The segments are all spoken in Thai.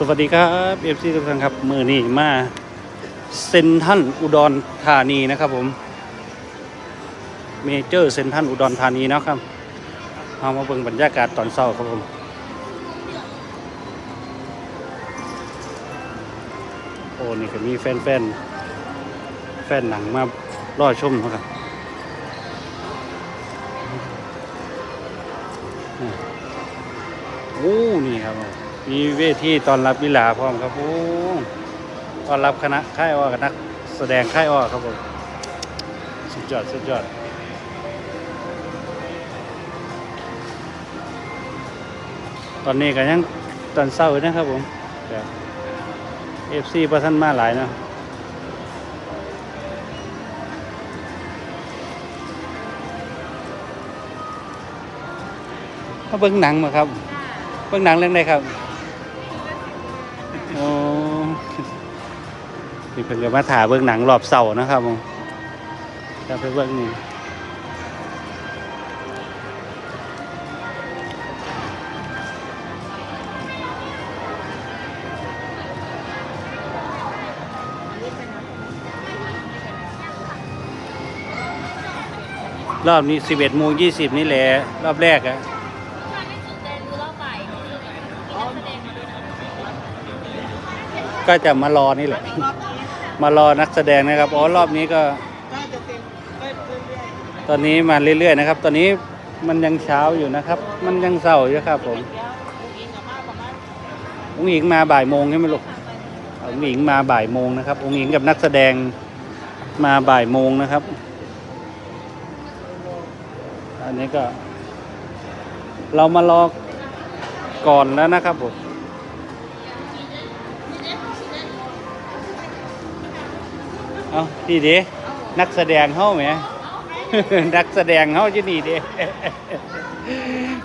สวัสดีครับเอฟซีทุกท่านครับ มือนี้มาเซนทันอุดรธานีนะครับผมเมเจอร์เซนทันอุดรธานีนะครับเอามาเบิ่งบรรยากาศตอนเช้าครับผมโอ้นี่ก็มีแฟนแฟนๆแฟนหนังมารอชมนะครับอืมโอ้นี่ครับ มมีเวทีตอนรับวิลาพร้อมครับโอ้ตอนรับคณะค่ายอ้อกับนักแสดงค่ายอ้อครับผมสุดยอดสุดยอดตอนนี้ก็ยังตอนเศร้าอยู่นะครับผมเอฟซีประทันมาหลายเนาะมาเบิ่งหนังมาครับ เบิ่งหนังเรื่องใดครับ นี่เพิ่งจะมาถ่ายเบิ่งหนังรอบเสาร์นะครับผมจะไปเบิ่งนี่รอบนี้11โมง20นี่แหละรอบแรกอะก็จะมารอนี่แหละ มารอนักแสดงนะครับอ๋อรอบนี้ก็ก็จะเต็มก็เรื่อยตอนนี้มาเรื่อยๆนะครับ ตอนนี้มันยังเช้าอยู่นะครับ มันยังเศร้าอยู่ครับผมๆแล้วลูกอิงกับมาประมาณองค์หญิงมาบ่ายโมงใช่ไหมลูกองค์หญิงมาบ่ายโมงนะครับองค์หญิงกับนักแสดงมาบ่ายโมงนะครับ อันนี้ก็ เรามารอก่อนแล้วนะครับผม เอาพี่เด้นักแสดงเฮาไหม นักแสดงเฮาจะนี่เด้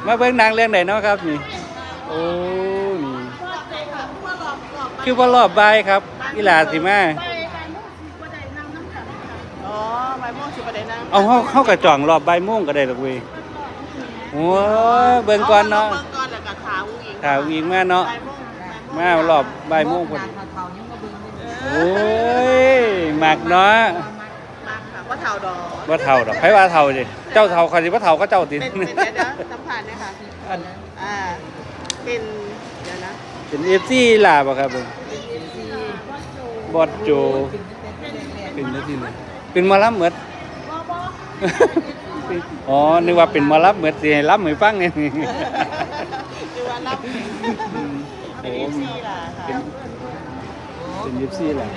มาเบิ่งหนังเรื่องไหนเนาะครับนี่ โอ้ นี่ คือว่ารอบบ่ายครับอีหลาสิมาอ๋อใบม่วงสิบประเด็นนะเอาเฮาเข้ากระจ่องรอบบ่ายโมงก็ได้ดอกเว้ยโอ้ยเบิ่งก่อนเนาะเบิ่งก่อนแล้วก็ขาอุ้งอิงข่าวอีกมาเนาะ ใบม่วงใบม่วงมารอบบ่ายโมงพอดีโอ้ย หมักเนาะมาค่ะว่าเท่าดอกว่าเท่าดอกไผว่าเท่าสิเจ้าเท่าใครสิว่าเท่าก็เจ้าติ เป็นเป็นเดี๋ยวเดี๋ยวสัมผัสนะคะอัน อ่าเป็นเดี๋ยวนะเป็น FC ลาบ่ครับผมบอดโจเป็นแล้ทีเลยเป็นหมาลํเหมือนอ๋อนึกว่าเป็นหมารับเหมือนสิให้รับให้ฟังเนี่ยคือว่ารับเป็นเอฟซีล่ะค่ะเป็นยิปซี่แหละ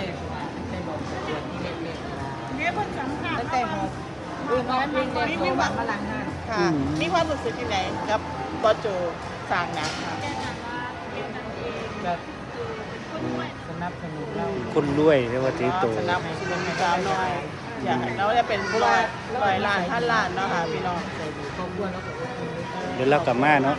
อุ้ยน้องเพลงแดงโทรมาหลังงานค่ะ มีความรู้สึกยังไงกับบอสโจสร้างหนังค่ะแบบสนับสนุนเราคนรวยเรียกว่าตีโตสนับสนุนสาวน้อยอยากให้เราได้เป็นผู้ร้อยร้อยล้านพันล้านเนาะค่ะพี่น้องใส่ดีครอบครัวแล้วก็อบอุ่นเดี๋ยวเรากลับมาเนาะ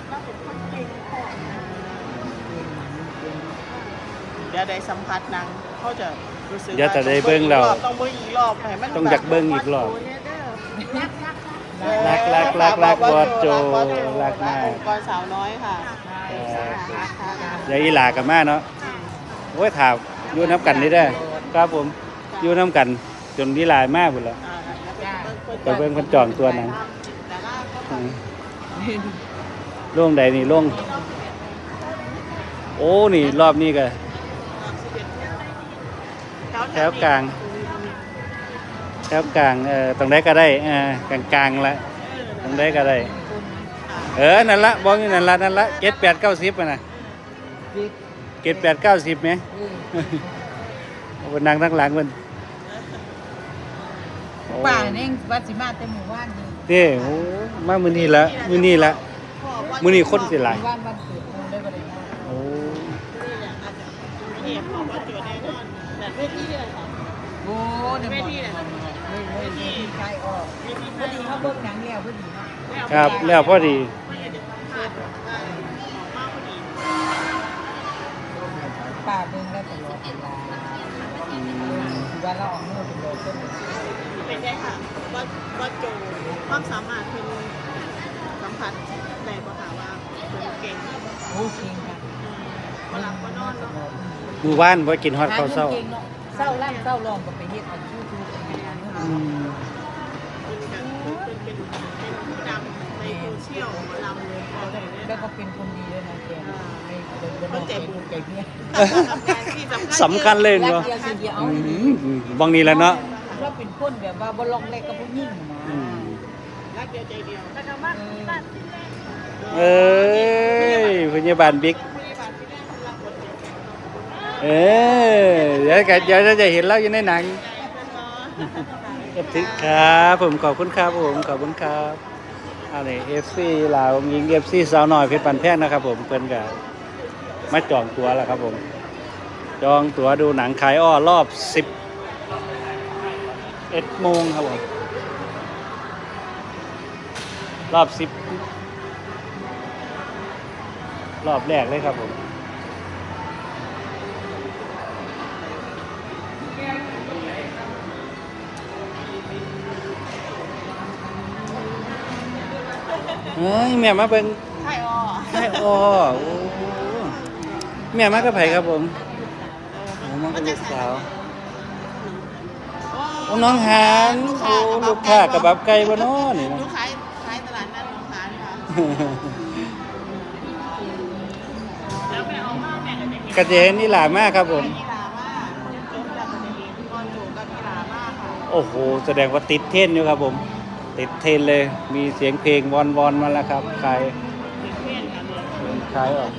เดี๋ยวได้สัมผัสหนังเขาจะรู้สึกเดี๋ยวจะได้เบิ้งเราต้องเบิ้งอีกรอบให้มันต้องอยากเบิ้งอีกรอบเออ รักรักรักรักบอสโจรักบอสโจรักมากองค์กรสาวน้อยค่ะเออค่ะค่ะค่ะเดี๋ยวอีหลากลับมาเนาะโอ้ยถามอยู่น้ำกันนี่ได้อครับผมอยู่น้ำกันจนอีหลายมากหมดแล้วอ่าไปเบิ่งคนจองตัวหนังแต่ว่าก็อืมโล่งใดนี่โล่งโอ้นี่รอบนี้ก็แถวกลาง แถวกลางเอ่อตรงใดก็ได้เอ่อกลางกลางๆละตรงใดก็ได้ เออนั่นละบอกอยู่นั่นละนั่นละเจ็ดแปดเก้าสิบนะบิ๊กเจ็ดแปดเก้าสิบไหมอืมเอาไปนั่งทั้งหลังมันโอ้ป่าเนี่ยวัดสิมาแต่หมู่บ้านนี่เด้โอ้มามือนี้ละมือนี้ละมือนี้คนสิหลายหมู่บ้านบ้านเกิดคนได้บ่ได้มาโอ้นี่พอว่าโจแน่นอนแต่เวทีเลยค่ะโอ้เดี๋ยวเวหมดทีเล ยทีใครออกพอดีเขาเบิ่งหนังแล้วพอดีเนาะครับแล้วพอดีป่าเบิ่งได้ตลอดเวลาอือว่าเราออกมือเป็นโลต้นเป็นได้ค่ะว่าว่าโจความสามารถเป็นสัมผัสในภาษาว่าเป็นเก่งโอ้จริงค่ะเวลาก็นอนสมองหมู่บ้านบ่กินฮอดข้าวเช้าหงินก่งนะเศร้าร่ำเศร้ารองก็ไปเฮ็ดเอาชู้ๆ เป็นงานนู่นอืนี่มเป็นเป็นเป็นผู้ดำในโซเชียลหมอลำเลยพอได้เนี่ยแล้วก็เป็นคนดีด้วยนะแกไม่เดินเดินคนใจบุญใจเมียทำงานที่สำคัญเลยรักเนาะเดียวสิเดียวเอาอืมบางนี้แหล้วเนาะ เราเป็นคนแบบว่าบ่ลองเล็กกับผู้หญิงอืนะมรักเดียวใจเดียวเออเอ้ยพยาบาลบิ๊กเออเดี๋ยวกันเดี๋ยวเราจะเห็นเราอยู่ในหนังขอ บคุณครับผมขอบคุณครับผมขอบคุณครับอันนี้เอฟซีลาวยิงเอฟซีสาวหน่อยเพชรปันแพงนะครับ ผมเพิ่นก็มาจองตัวแล้วครับผม จองตั๋วดูหนังขายอ้อรอบสิบเอ็ดโมงครับผมรอบสิบรอบแรกเลยครับผม เฮ้ยแม่มาเบิ่งใช่อ๋อไข่อ้อโอ้แม่มากับไผครับผมโอ้มากับลูกสาวโอ้น้องหานโอ้ลูกค้ากับบับไก่บ่เนาะนี่ลูนะกขายขายตลาดนัดน้องหานค่ะแล้วแม่เอามาแม่ก็จะเห็นกระเจนนี่หลามากครับผมกีฬามากจนแบบจะเห็นตอนอยู่กับกีฬามากค่ะโอ้โห แสดงว่าติดเทรนด์อยู่ครับผม ติดเทนเลย มีเสียงเพลงวอนวอนมาแล้วครับใครใครออก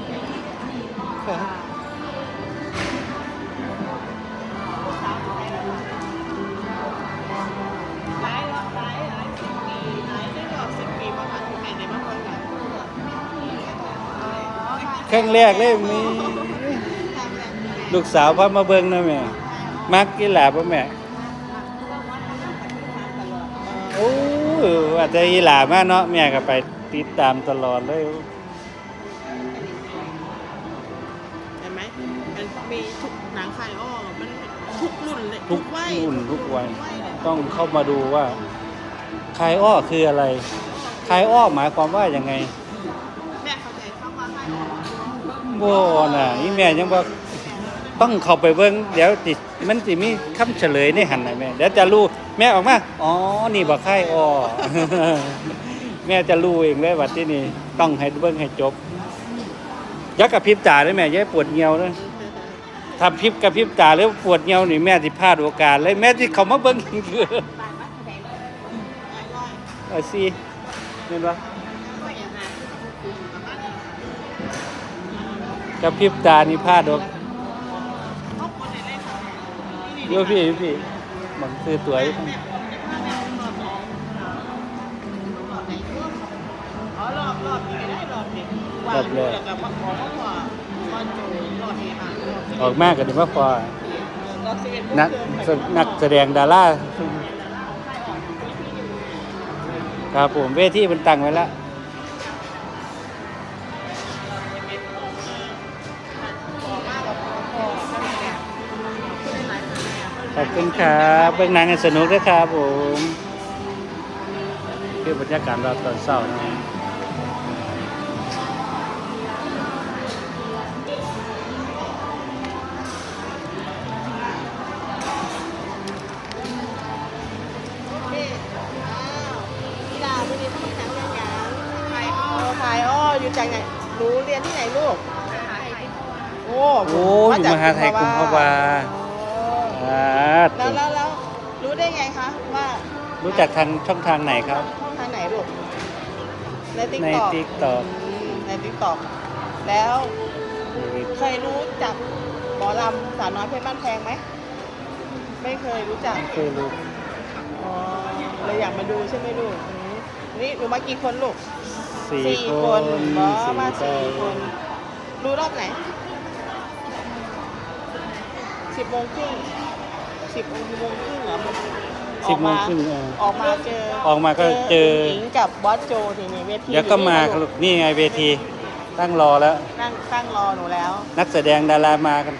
แข่งแรกเลยมี ลูกสาวพ่อมาเบิ้งนะแม่ มักกีหลาบ่อแม่ ว่าจะกีฬามาเนาะแม่ก็ไปติดตามตลอดเลยเห็นไหมมันมีทุกหนังคายอ้อมันทุกรุ่นเลยทุกวัยรุ่นทุกวัยทุเลยต้องเข้ามาดูว่าคายอ้อคืออะไรคายอ้อหมายความว่ายังไงแม่เข้าใจเข้ามาคายอ้อบ่น่ะอีแม่ยังบอก ต้องเข้าไปเบิ่งเดี๋ยวสิมันสิมีคำเฉลยในหันน่ะแม่เดี๋ยวจะรู้แม่ออกมาอ๋อนี่บ่คายอ้อแม่จะรู้เองเลยว่าที่นี่ต้องให้เบิ่งให้จบยักกับพริบตาเลยแม่ย่าให้ปวดเงียวเลยถ้าพริบกับพริบตาแล้วปวดเงียวนี่แม่สิพลาดโอกาสเลยแม่สิเขามาเบิ่งคือเอาสิเห็นบ่กับพริบตานี่พลาดโอก โยพี่โยพี่บังซื้อตัวอยู่อ๋อรอบรอบนี้ได้รอบนี้วางอยู่แล้วก็มาขอมาขอมาจูรอบนี้ค่ะออกมาก็ดีว่าพอรอบมงนักนักแสดงดาราครับผมเวทีมันตั้งไว้แล้ว ขอบคุณครับเบื้องหนังให้สนุกด้วยครับผมคือบรรยากาศเราตอนเช้านะกีฬาวันนี้ต้องมาแข่งเรื่องยังไทยอ้อไทยอ้ออยู่จากไหนรู้เรียนที่ไหนลูกโอ้โอ้อยู่มหาไทยกุมภาวาโอ้อ่าแล้วแล้วแล้วรู้ได้ไงคะว่ารู้จักทางช่องทางไหนครับ ช่องทางไหนลูกในติ๊กในต็อกติ๊กต็อกในติ๊กต็อกแล้วเคยรู้จักหมอลำสาวน้อยเพชรบ้านแพงไหมไม่เคยรู้จักเคยรู้อ๋อเลยอยากมาดูใช่ไหมลูกอืมนี่หนูมากี่คนลูกสี่สี่คคนนอ๋อมาได้สี่คนรู้รอบไหนสิบโมงครึ่ง สิบโมงครึ่งเหรอสิบโมงออกาครึ่งเออออกมาเจอออกมาก็เจอหญิงกับบอสโจทีนี่เวทีเดี๋ยวก็มาอยู่ครับนี่ไงเวทีตั้งรอแล้วนั่งตั้งรอหนูแล้ว นักแสดงดารามากัน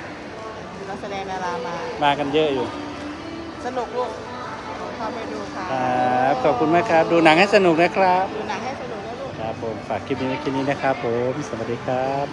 นักแสดงดารามา มากันเยอะอยู่ สนุกลูกเข้าไปดูค่ะครับขอบคุณมากครับ ดูหนังให้สนุกนะครับ ดูหนังให้สนุกนะลูกครับผมฝากคลิปนี้ไว้แค่นี้นะครับผมสวัสดีครับ